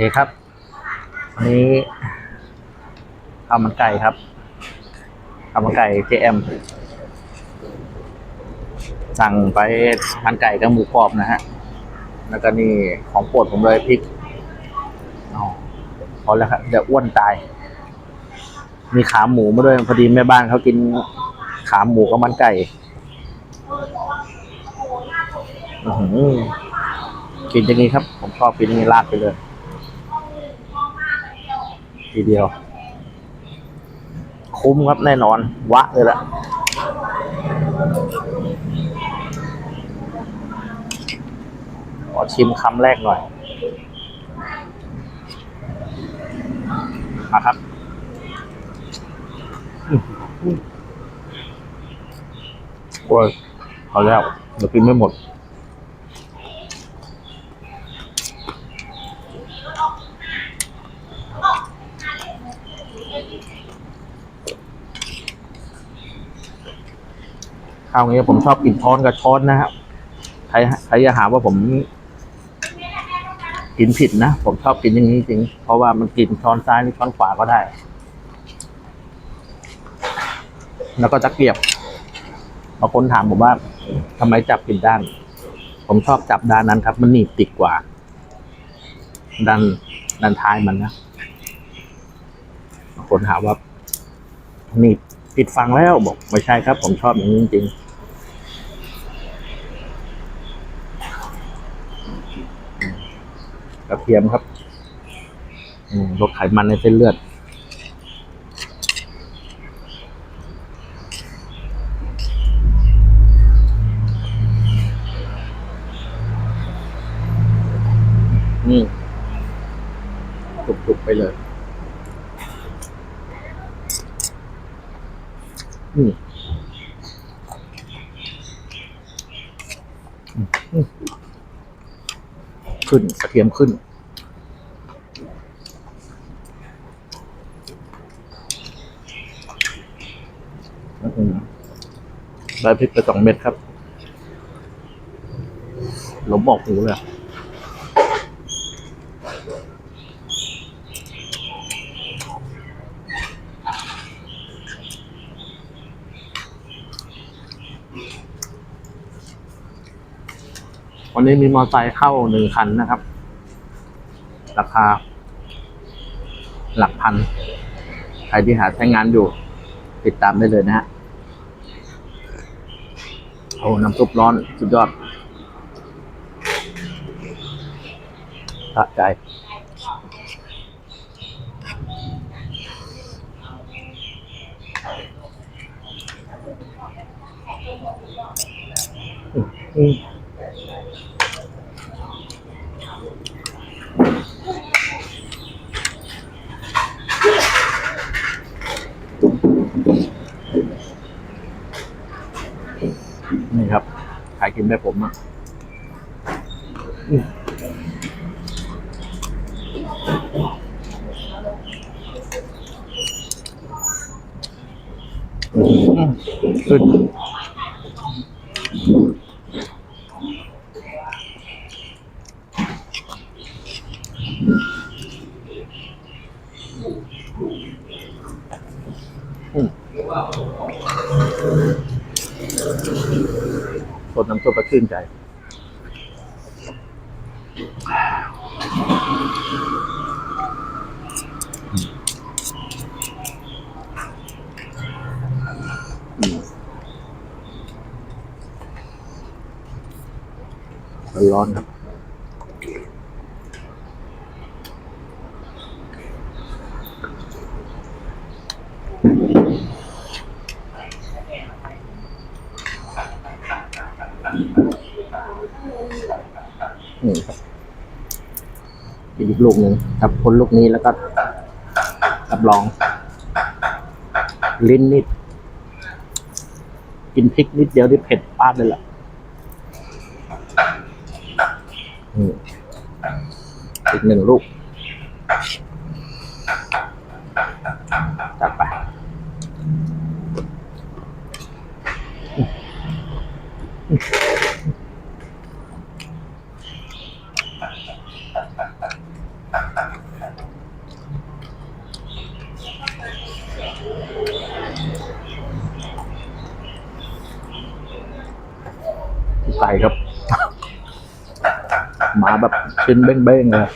เคครับวันนี้ข้าวมันไก่ครับข้าวมันไก่ JM สั่งไปมันไก่กับหมูกรอบนะฮะ แล้วก็นี่ของโปรดผมเลยพริกอ๋อพอแล้วครับเดี๋ยวอ้วนตาย มีขาหมูมาด้วยพอดีแม่บ้านเขากินขาหมูกับมันไก่อืกินอย่างนี้ครับ ผมชอบกินอย่างนี้ราดไปเลย ทีเดียว คุ้มครับแน่นอน วะเลยละขอชิมคำแรกหน่อยมาครับโอ้ยเอาแล้วเดี๋ยวกินไม่หมด ข้าวนี้ผมชอบกินช้อนกับช้อนนะครับใครใครจะหาว่าผม กินผิดนะผมชอบกินอย่างนี้จริงเพราะว่ามันกินช้อนซ้ายหรือช้อนขวาก็ได้ แล้วก็ตะเกียบบางคนถามผมว่าทำไมจับผิดด้าน ผมชอบจับด้านนั้นครับ มันหนีบติดกว่าด้านด้านท้ายมันนะบางคนถามว่าหนีบ ผิดฟังแล้วบอกไม่ใช่ครับ ผมชอบอย่างนี้จริงๆกระเทียมครับลดไขมันในเส้นเลือด นี่จุกๆไปเลย อืมอืมอืมขึ้นกระ เทียมขึ้น ได้พริกไปสองเม็ดครับ หลมออกหูเลยวันนี้มีมอเตอร์ไซค์เข้าหนึ่งคันนะครับ ราคา หลักพัน ใครที่หาใช้งานอยู่ ติดตามได้เลยนะฮะโอ้น้ำซุปร้อน สุดยอดสะใจอืมอืมนี่ครับ ใคร กินได้ผมอะอืมอืมขึ้นอืม ดน้ำซุปก็ชื่นใจ ร้อนครับ อีกลูกหนึ่งครับพ้นลูกนี้แล้วก็รับรอง ลิ้นนิด กินพริกนิดเดียวที่เผ็ดปาดเลยล่ะอืมอีกหนึ่งลูก ส่ครับ มาแบบชิ้นเบ้งๆเลย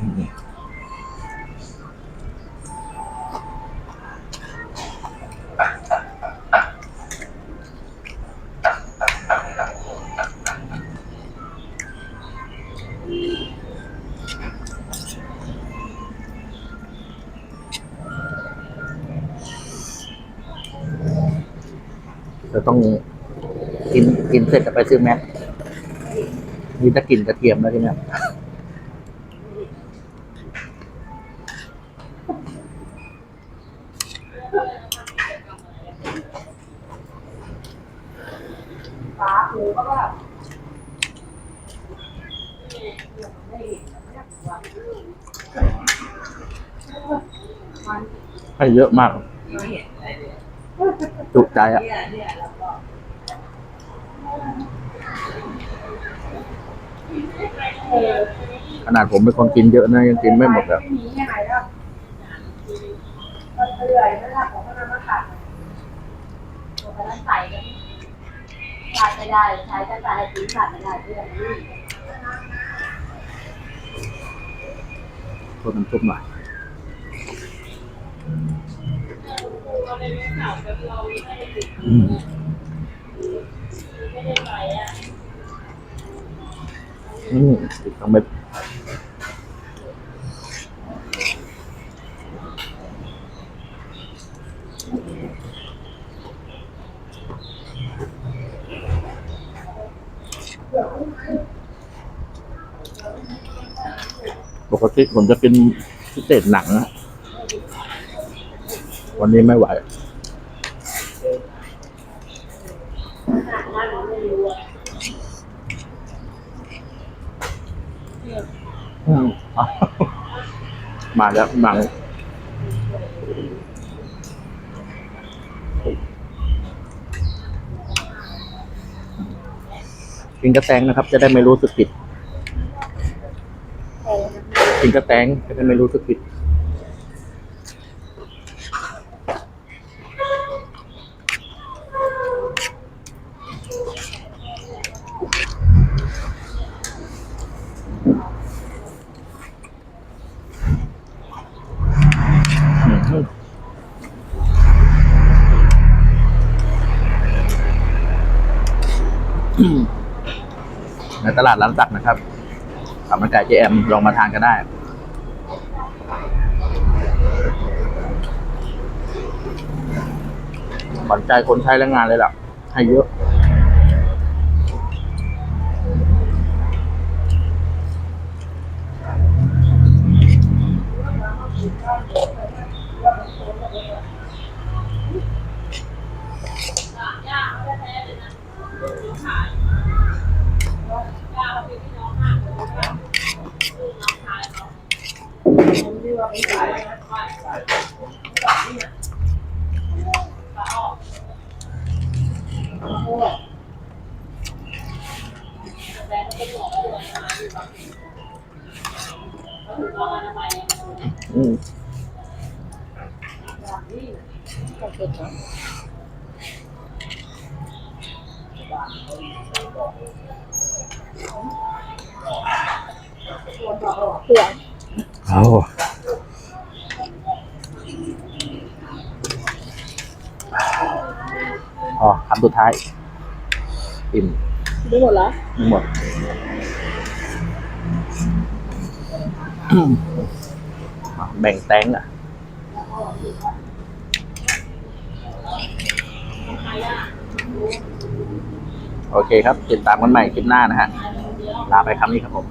อืมเราต้องกินกินเสร็จจะไปซื้อแม็กนี่จะกินกระเทียมแล้วทีเนี้ย ฟ้าหูก็แบบให้เยอะมาก จุใจอะขนาดผมเป็นคนกินเยอะนะยังกินไม่หมดอะไม่มียังไงแล้วก็เลื่อยนั่นแหละผมก็นำมาตัดตัวกระนั้นใส่กัน ใช้ไม่ได้ ใช้ก็ใส่ให้สีสันไม่ได้เพื่อนนี่เพิ่มน้ำซุปหน่อยอืมอืมติดทั้งเม็ด กติผมจะกินพิเศษหนังนะวันนี้ไม่ไหวนั่นไม่รู้อะอืมมาแล้วหนังกินกระแตงนะครับ จะได้ไม่รู้สึกผิด กินกระแตงจะได้ไม่รู้สึกผิดในตลาดร้านสักนะครับ สามมันไก่เจแอมลองมาทานกันได้ ขวัญใจคนใช้แรงงานเลยล่ะ ให้เยอะ อืมเอาอ๋อคำสุดท้า แบ่งแตงอะโอเคครับ ติดตามกันใหม่คลิปหน้านะฮะ ลาไปคำนี้ครับผม